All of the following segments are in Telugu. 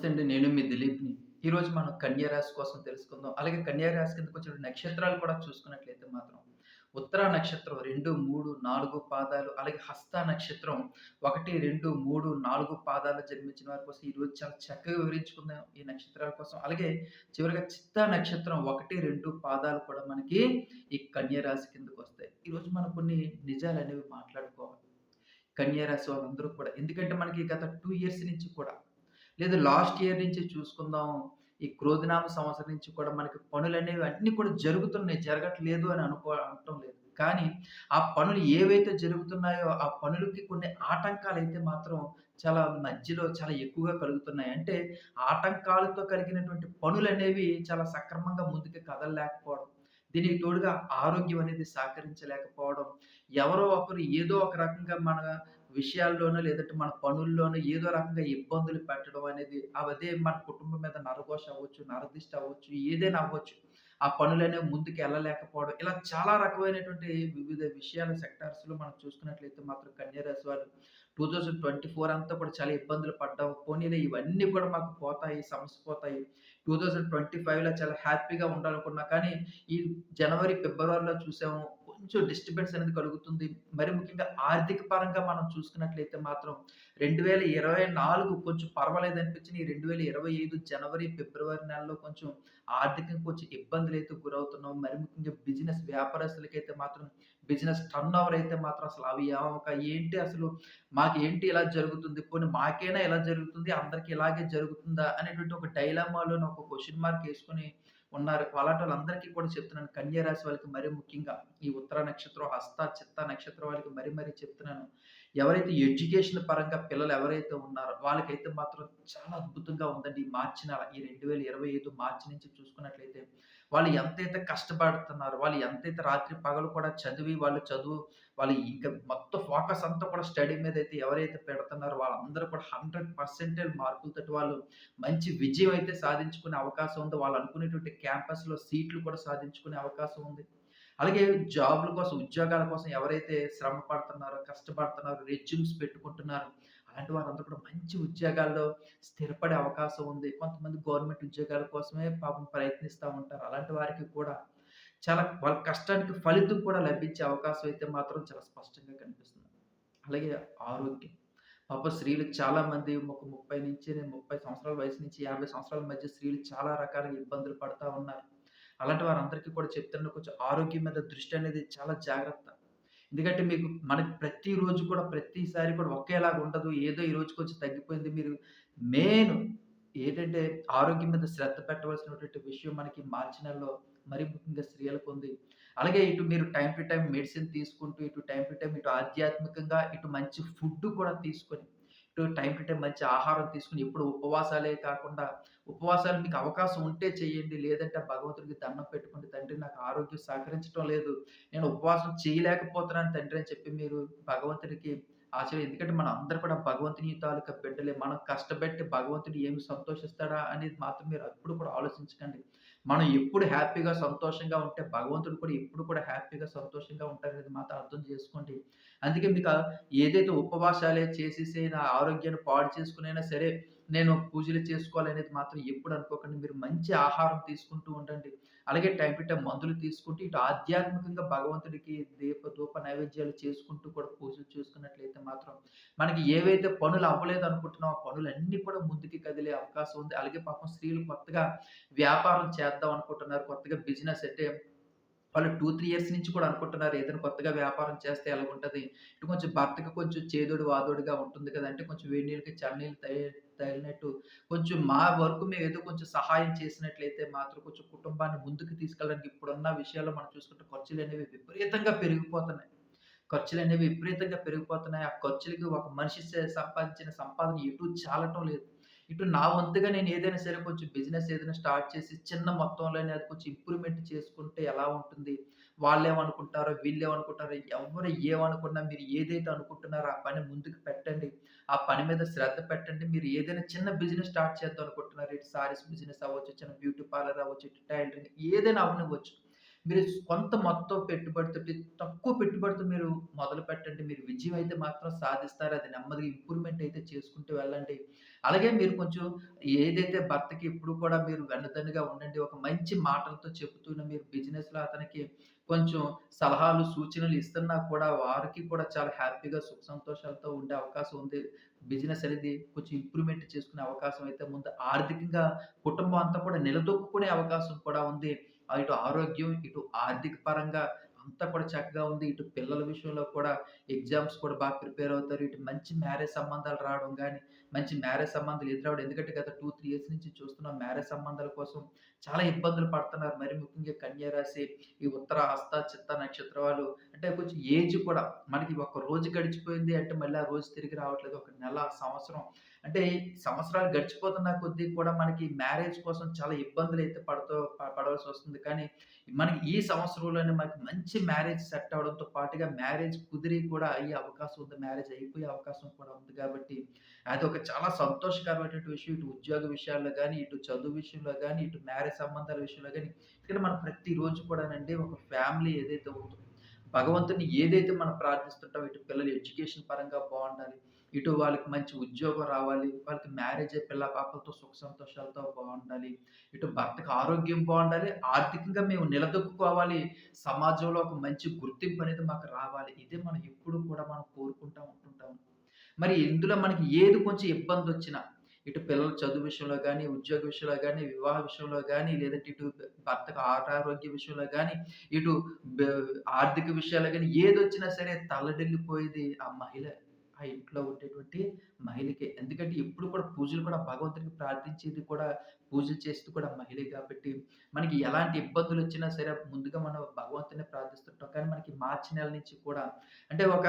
నమస్తే అండి. నేను మీ దిలీప్‌ని. ఈరోజు మనం కన్యారాశి కోసం తెలుసుకుందాం. అలాగే కన్యారాశి కిందకు వచ్చిన నక్షత్రాలు కూడా చూసుకున్నట్లయితే మాత్రం ఉత్తర నక్షత్రం 2, 3, 4 పాదాలు అలాగే హస్త నక్షత్రం 1, 2, 3, 4 పాదాలు జన్మించిన వారి కోసం ఈరోజు చాలా చక్కగా వివరించుకుందాం ఈ నక్షత్రాల కోసం. అలాగే చివరిగా చిత్త నక్షత్రం 1, 2 పాదాలు కూడా మనకి ఈ కన్యారాశి కిందకు వస్తాయి ఈరోజు మనం కొన్ని నిజాలు అనేవి మాట్లాడుకోవాలి. కన్యారాశి వాళ్ళందరూ కూడా. ఎందుకంటే మనకి గత టూ ఇయర్స్ నుంచి కూడా లేదు లాస్ట్ ఇయర్ నుంచి చూసుకుందాం. ఈ క్రోధినామ సంవత్సరం నుంచి కూడా మనకి పనులు అనేవి అన్నీ కూడా జరుగుతున్నాయి. జరగట్లేదు అని అనుకో అనటం లేదు. కానీ ఆ పనులు ఏవైతే జరుగుతున్నాయో ఆ పనులకి కొన్ని ఆటంకాలు అయితే మాత్రం చాలా మధ్యలో చాలా ఎక్కువగా కలుగుతున్నాయి. అంటే ఆటంకాలతో కలిగినటువంటి పనులు అనేవి చాలా సక్రమంగా ముందుకు కదలలేకపోవడం. దీనికి తోడుగా ఆరోగ్యం అనేది సహకరించలేకపోవడం. ఎవరో ఒకరు ఏదో ఒక రకంగా మన విషయాల్లోనూ లేదంటే మన పనుల్లోనూ ఏదో రకంగా ఇబ్బందులు పెట్టడం అనేది అదే మన కుటుంబం మీద నరఘోష అవ్వచ్చు, నరదిష్టి అవ్వచ్చు, ఏదైనా అవ్వచ్చు. ఆ పనులనేవి ముందుకెళ్ళలేకపోవడం. ఇలా చాలా రకమైనటువంటి వివిధ విషయాల సెక్టార్స్‌లో మనం చూసుకున్నట్లయితే మాత్రం కన్యారాశి వాళ్ళు టూ థౌజండ్ ట్వంటీ ఫోర్ అంతా కూడా చాలా ఇబ్బందులు పడ్డాం. పోనీలే ఇవన్నీ కూడా మాకు పోతాయి, సమస్య పోతాయి. 2025లో చాలా హ్యాపీగా ఉండాలనుకున్నా కానీ ఈ జనవరి, ఫిబ్రవరిలో చూసాము కొంచెం డిస్టర్బెన్స్ అనేది కలుగుతుంది. మరి ముఖ్యంగా ఆర్థిక పరంగా మనం చూసుకున్నట్లయితే మాత్రం 2024 కొంచెం పర్వాలేదు అనిపించిన ఈ 2025 జనవరి, ఫిబ్రవరి నెలలో కొంచెం ఆర్థికంగా కొంచెం ఇబ్బందులు అయితే గురవుతున్నాం. మరి ముఖ్యంగా బిజినెస్ వ్యాపారస్తులకైతే మాత్రం బిజినెస్ టర్నోవర్ అయితే మాత్రం అసలు అవి ఒక ఏంటి అసలు మాకు ఏంటి ఇలా జరుగుతుంది? పోనీ మాకైనా ఇలా జరుగుతుంది? అందరికి ఇలాగే జరుగుతుందా? అనేటువంటి ఒక డైలామాలో ఒక క్వశ్చన్ మార్క్ వేసుకొని ఉన్నారు. అలాంటోళ్ళందరికీ కూడా చెప్తున్నాను. కన్యా రాశి వాళ్ళకి మరీ ముఖ్యంగా ఈ ఉత్తర నక్షత్రం, హస్త, చిత్త నక్షత్రం వాళ్ళకి మరీ మరీ చెప్తున్నాను. ఎవరైతే ఎడ్యుకేషన్ పరంగా పిల్లలు ఎవరైతే ఉన్నారో వాళ్ళకైతే మాత్రం చాలా అద్భుతంగా ఉందండి. ఈ మార్చి నెల ఈ 2025 మార్చి నుంచి చూసుకున్నట్లయితే వాళ్ళు ఎంతైతే కష్టపడుతున్నారు వాళ్ళు ఎంతైతే రాత్రి పగలు కూడా చదివి వాళ్ళు చదువు వాళ్ళు ఇంకా మొత్తం ఫోకస్ అంతా కూడా స్టడీ మీద అయితే ఎవరైతే పెడుతున్నారో వాళ్ళందరూ కూడా 100% మార్కులతోటి వాళ్ళు మంచి విజయం అయితే సాధించుకునే అవకాశం ఉంది. వాళ్ళు అనుకునేటువంటి క్యాంపస్‌లో సీట్లు కూడా సాధించుకునే అవకాశం ఉంది. అలాగే జాబ్‌ల కోసం, ఉద్యోగాల కోసం ఎవరైతే శ్రమ పడుతున్నారో, కష్టపడుతున్నారో, రెజ్యూమ్స్ పెట్టుకుంటున్నారో అలాంటి వారందరూ కూడా మంచి ఉద్యోగాల్లో స్థిరపడే అవకాశం ఉంది. కొంతమంది గవర్నమెంట్ ఉద్యోగాల కోసమే పాపం ప్రయత్నిస్తూ ఉంటారు. అలాంటి వారికి కూడా చాలా వాళ్ళ కష్టానికి ఫలితం కూడా లభించే అవకాశం అయితే మాత్రం చాలా స్పష్టంగా కనిపిస్తుంది. అలాగే ఆరోగ్యం. పాప స్త్రీలు చాలామంది ఒక 30 నుంచి 30 సంవత్సరాల వయసు నుంచి 50 సంవత్సరాల మధ్య స్త్రీలు చాలా రకాలుగా ఇబ్బందులు పడుతూ ఉన్నారు. అలాంటి వారందరికీ కూడా చెప్తున్న కొంచెం ఆరోగ్యం మీద దృష్టి అనేది చాలా జాగ్రత్త. ఎందుకంటే మీకు మనకి ప్రతిరోజు కూడా ప్రతిసారి కూడా ఒకేలాగా ఉండదు. ఏదో ఈ రోజుకి వచ్చి తగ్గిపోయింది. మీరు మెయిన్ ఏంటంటే ఆరోగ్యం మీద శ్రద్ధ పెట్టవలసినటువంటి విషయం మనకి మార్చి నెలలో మరీ ముఖ్యంగా స్త్రీలకుంది. అలాగే ఇటు మీరు టైం టు టైం మెడిసిన్ తీసుకుంటూ, ఇటు టైం టు టైం ఇటు ఆధ్యాత్మికంగా, ఇటు మంచి ఫుడ్ కూడా తీసుకొని, టైం టు టైం మంచి ఆహారం తీసుకొని, ఎప్పుడు ఉపవాసాలే కాకుండా ఉపవాసాలు మీకు అవకాశం ఉంటే చేయండి. లేదంటే భగవంతుడికి దండం పెట్టుకోండి. తండ్రి నాకు ఆరోగ్యం సహకరించటం లేదు. నేను ఉపవాసం చేయలేకపోతున్నాను తండ్రి అని చెప్పి మీరు భగవంతుడికి ఆశ్చర్యం ఎందుకంటే మనం అందరూ కూడా భగవంతుని తాలూకా బిడ్డలే. మనం కష్టపెట్టి భగవంతుడు ఏమి సంతోషిస్తాడా అనేది మాత్రం మీరు ఎప్పుడు కూడా ఆలోచించకండి. మనం ఎప్పుడు హ్యాపీగా, సంతోషంగా ఉంటే భగవంతుడు కూడా ఎప్పుడు కూడా హ్యాపీగా, సంతోషంగా ఉంటారనేది మాత్రం అర్థం చేసుకోండి. అందుకే మీకు ఏదైతే ఉపవాసాలే చేసేసి నా ఆరోగ్యాన్ని పాడు చేసుకునైనా సరే, నేను పూజలు చేసుకోవాలనేది మాత్రం ఎప్పుడు అనుకోకండి. మీరు మంచి ఆహారం తీసుకుంటూ ఉండండి. అలాగే టైం టు టైం మందులు తీసుకుంటూ, ఇటు ఆధ్యాత్మికంగా భగవంతుడికి దీప, ధూప నైవేద్యాలు చేసుకుంటూ కూడా పూజలు చేసుకున్నట్లయితే మాత్రం మనకి ఏవైతే పనులు అవ్వలేదనుకుంటున్నామో ఆ పనులన్నీ కూడా ముందుకి కదిలే అవకాశం ఉంది. అలాగే పాపం స్త్రీలు కొత్తగా వ్యాపారం చేద్దాం అనుకుంటున్నారు. కొత్తగా బిజినెస్ అంటే వాళ్ళు 2, 3 ఇయర్స్ నుంచి కూడా అనుకుంటున్నారు. ఏదైనా కొత్తగా వ్యాపారం చేస్తే ఎలాగుంటది? ఇటు కొంచెం భర్తకు కొంచెం చేదోడు వాదోడుగా ఉంటుంది కదంటే కొంచెం వేడి నీళ్ళకి చల్ల నీళ్ళు తగిలినట్టు కొంచెం మా వరకు ఏదో కొంచెం సహాయం చేసినట్లయితే మాత్రం కొంచెం కుటుంబాన్ని ముందుకు తీసుకెళ్ళడానికి ఇప్పుడున్న విషయాల్లో మనం చూసుకుంటే ఖర్చులు అనేవి విపరీతంగా పెరిగిపోతున్నాయి. ఖర్చులు అనేవి విపరీతంగా పెరిగిపోతున్నాయి. ఆ ఖర్చులకి ఒక మనిషి సంపాదించిన సంపాదన ఎటు చాలటం లేదు. ఇటు నా వంతుగా నేను ఏదైనా సరే కొంచెం బిజినెస్ ఏదైనా స్టార్ట్ చేసి చిన్న మొత్తంలోనే అది కొంచెం ఇంప్రూవ్‌మెంట్ చేసుకుంటే ఎలా ఉంటుంది? వాళ్ళేమనుకుంటారో, వీళ్ళేమనుకుంటారో, ఎవరు ఏమనుకున్నా మీరు ఏదైతే అనుకుంటున్నారో ఆ పని ముందుకు పెట్టండి. ఆ పని మీద శ్రద్ధ పెట్టండి. మీరు ఏదైనా చిన్న బిజినెస్ స్టార్ట్ చేద్దాం అనుకుంటున్నారు. ఇటు సారీస్ బిజినెస్ అవ్వచ్చు, చిన్న బ్యూటీ పార్లర్ అవ్వచ్చు, ఇటు టైలరింగ్ ఏదైనా అవ్వనివ్వచ్చు. మీరు కొంత మొత్తం పెట్టుబడితోటి తక్కువ పెట్టుబడితో మీరు మొదలు పెట్టండి మీరు విజయం అయితే మాత్రం సాధిస్తారు. అది నెమ్మదిగా ఇంప్రూవ్‌మెంట్ అయితే చేసుకుంటూ వెళ్ళండి. అలాగే మీరు కొంచెం ఏదైతే భర్తకి ఎప్పుడు కూడా మీరు వెన్నదన్నుగా ఉండండి. ఒక మంచి మాటలతో చెప్తూనే మీరు బిజినెస్‌లో అతనికి కొంచెం సలహాలు, సూచనలు ఇస్తున్నా కూడా వారికి కూడా చాలా హ్యాపీగా సుఖ సంతోషాలతో ఉండే అవకాశం ఉంది. బిజినెస్ అనేది కొంచెం ఇంప్రూవ్‌మెంట్ చేసుకునే అవకాశం అయితే ముందు ఆర్థికంగా కుటుంబం అంతా కూడా నిలదొక్కుకునే అవకాశం కూడా ఉంది. ఇటు ఆరోగ్యం, ఇటు ఆర్థిక పరంగా అంతా కూడా చక్కగా ఉంది. ఇటు పిల్లల విషయంలో కూడా ఎగ్జామ్స్ కూడా బాగా ప్రిపేర్ అవుతారు. ఇటు మంచి మ్యారేజ్ సంబంధాలు రావడం కానీ మంచి మ్యారేజ్ సంబంధాలు ఎదురవడం ఎందుకంటే గత 2, 3 ఇయర్స్ నుంచి చూస్తున్నాం మ్యారేజ్ సంబంధాల కోసం చాలా ఇబ్బందులు పడుతున్నారు. మరి ముఖ్యంగా కన్యా రాశి, ఈ ఉత్తర, హస్త, చిత్త నక్షత్ర వాళ్ళు అంటే కొంచెం ఏజ్ కూడా మనకి ఒక రోజు గడిచిపోయింది అంటే మళ్ళీ ఆ రోజు తిరిగి రావట్లేదు. ఒక నెల, సంవత్సరం అంటే సంవత్సరాలు గడిచిపోతున్న కొద్దీ కూడా మనకి మ్యారేజ్ కోసం చాలా ఇబ్బందులు అయితే పడుతూ పడవలసి వస్తుంది కానీ మనకి ఈ సంవత్సరంలోనే మనకి మంచి మ్యారేజ్ సెట్ అవడంతో పాటుగా మ్యారేజ్ కుదిరి కూడా అయ్యే అవకాశం ఉంది. మ్యారేజ్ అయిపోయే అవకాశం కూడా ఉంది కాబట్టి అది ఒక చాలా సంతోషకరమైనటువంటి విషయం. ఇటు ఉద్యోగ విషయాల్లో కానీ ఇటు చదువు విషయంలో కానీ ఇటు మ్యారేజ్ సంబంధాల విషయంలో కానీ ఎందుకంటే మనం ప్రతిరోజు కూడానండి ఒక ఫ్యామిలీ ఏదైతే ఉందో, భగవంతుని ఏదైతే మనం ప్రార్థిస్తుంటామో ఇటు పిల్లలు ఎడ్యుకేషన్ పరంగా బాగుండాలి ఇటు వాళ్ళకి మంచి ఉద్యోగం రావాలి. వాళ్ళకి మ్యారేజ్ పిల్ల పాపలతో సుఖ సంతోషాలతో బాగుండాలి ఇటు భర్తకు ఆరోగ్యం బాగుండాలి ఆర్థికంగా మేము నిలదొక్కుకోవాలి. సమాజంలో ఒక మంచి గుర్తింపు అనేది మాకు రావాలి. ఇదే మనం ఎప్పుడు కూడా మనం కోరుకుంటా ఉంటుంటాము మరి ఇందులో మనకి ఏది కొంచెం ఇబ్బంది వచ్చినా ఇటు పిల్లల చదువు విషయంలో కానీ ఉద్యోగ విషయంలో కానీ వివాహ విషయంలో కానీ లేదంటే ఇటు భర్తకు ఆరోగ్య విషయంలో కానీ ఇటు ఆర్థిక ఆర్థిక విషయాల్లో ఏది వచ్చినా సరే తల్లడిల్లిపోయేది ఆ మహిళ. ఆ ఇంట్లో ఉండేటువంటి మహిళకే. ఎందుకంటే ఎప్పుడు కూడా పూజలు కూడా భగవంతుడికి ప్రార్థించేది కూడా పూజలు చేసేది కూడా మహిళ కాబట్టి, మనకి ఎలాంటి ఇబ్బందులు వచ్చినా సరే ముందుగా మనం భగవంతుని ప్రార్థిస్తుంటాం. కానీ మనకి మార్చి నెల నుంచి కూడా అంటే ఒక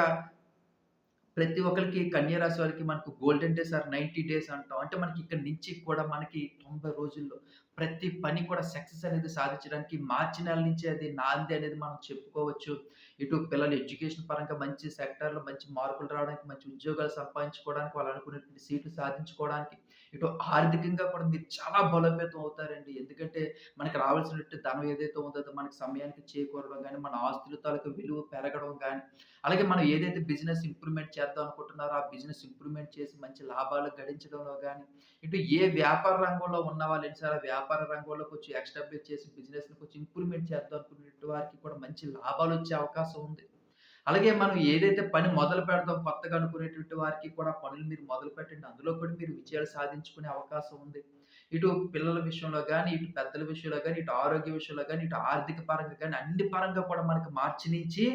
ప్రతి ఒక్కరికి కన్యా రాశి వారికి మనకు గోల్డెన్ డేస్ ఆర్ 90 డేస్ అంటాం. అంటే మనకి ఇక్కడ నుంచి కూడా మనకి 90 రోజుల్లో ప్రతి పని కూడా సక్సెస్ అనేది సాధించడానికి మార్చి నెల నుంచి అది నాంది అనేది మనం చెప్పుకోవచ్చు. ఇటు పిల్లల ఎడ్యుకేషన్ పరంగా మంచి సెక్టర్లో మంచి మార్కులు రావడానికి, మంచి ఉద్యోగాలు సంపాదించుకోవడానికి, వాళ్ళు అనుకున్నటువంటి సీట్లు సాధించుకోవడానికి, ఇటు ఆర్థికంగా కూడా మీరు చాలా బలోపేతం అవుతారండి. ఎందుకంటే మనకి రావాల్సినట్టు ధనం ఏదైతే ఉందో మనకి సమయానికి చేకూరడం కానీ మన ఆస్తుల తాలూకు విలువ పెరగడం కానీ అలాగే మనం ఏదైతే బిజినెస్ ఇంప్రూవ్‌మెంట్ చేద్దాం అనుకుంటున్నారో, ఆ బిజినెస్ ఇంప్రూవ్‌మెంట్ చేసి మంచి లాభాలు గడించడంలో కానీ ఇటు ఏ వ్యాపార రంగంలో ఉన్న వాళ్ళు సార్ ఆ వ్యాపార రంగంలో కొంచెం ఎక్స్టాబ్లిష్ చేసి బిజినెస్‌ని కొంచెం ఇంప్రూవ్‌మెంట్ చేద్దాం అనుకునే వారికి కూడా మంచి లాభాలు వచ్చే అవకాశం ఉంది. అలాగే మనం ఏదైతే పని మొదలు పెడతాం కొత్తగా అనుకునేటువంటి వారికి కూడా పనులు మీరు మొదలు పెట్టండి అందులో కూడా మీరు విజయాలు సాధించుకునే అవకాశం ఉంది. ఇటు పిల్లల విషయంలో కానీ ఇటు పెద్దల విషయంలో కానీ ఇటు ఆరోగ్య విషయంలో కానీ ఇటు ఆర్థిక పరంగా కానీ అన్ని పరంగా కూడా మనకి మార్చినించి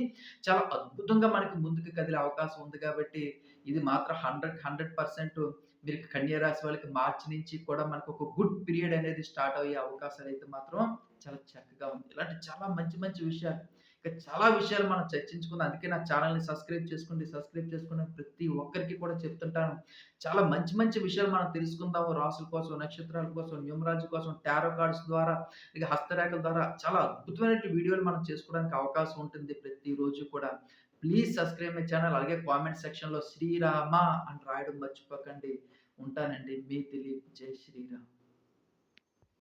చాలా అద్భుతంగా మనకి ముందుకు కదిలే అవకాశం ఉంది కాబట్టి, ఇది మాత్రం 100, 100% మీరు కన్యా రాశి వాళ్ళకి మార్చి నుంచి కూడా మనకు ఒక గుడ్ పీరియడ్ అనేది స్టార్ట్ అయ్యే అవకాశాలైతే మాత్రం చాలా చక్కగా ఉంది. ఇలాంటి చాలా మంచి మంచి విషయాలు ఇంకా చాలా విషయాలు మనం చర్చించుకుందాం. అందుకే నా ఛానల్ని సబ్స్క్రైబ్ చేసుకోండి. సబ్స్క్రైబ్ చేసుకున్న ప్రతి ఒక్కరికి కూడా చెప్తుంటాను. చాలా మంచి మంచి విషయాలు మనం తెలుసుకుందాము. రాసుల కోసం, నక్షత్రాల కోసం, న్యూమరాజు కోసం, టారో కార్డ్స్ ద్వారా, ఇక హస్తరేఖల ద్వారా చాలా అద్భుతమైనటువంటి వీడియోలు మనం చేసుకోవడానికి అవకాశం ఉంటుంది ప్రతిరోజు కూడా. Please subscribe my channel. అలాగే కామెంట్ సెక్షన్‌లో శ్రీరామ అని రాయడం మర్చిపోకండి. ఉంటానండి. మీ దిలీప్. జై శ్రీరామ్.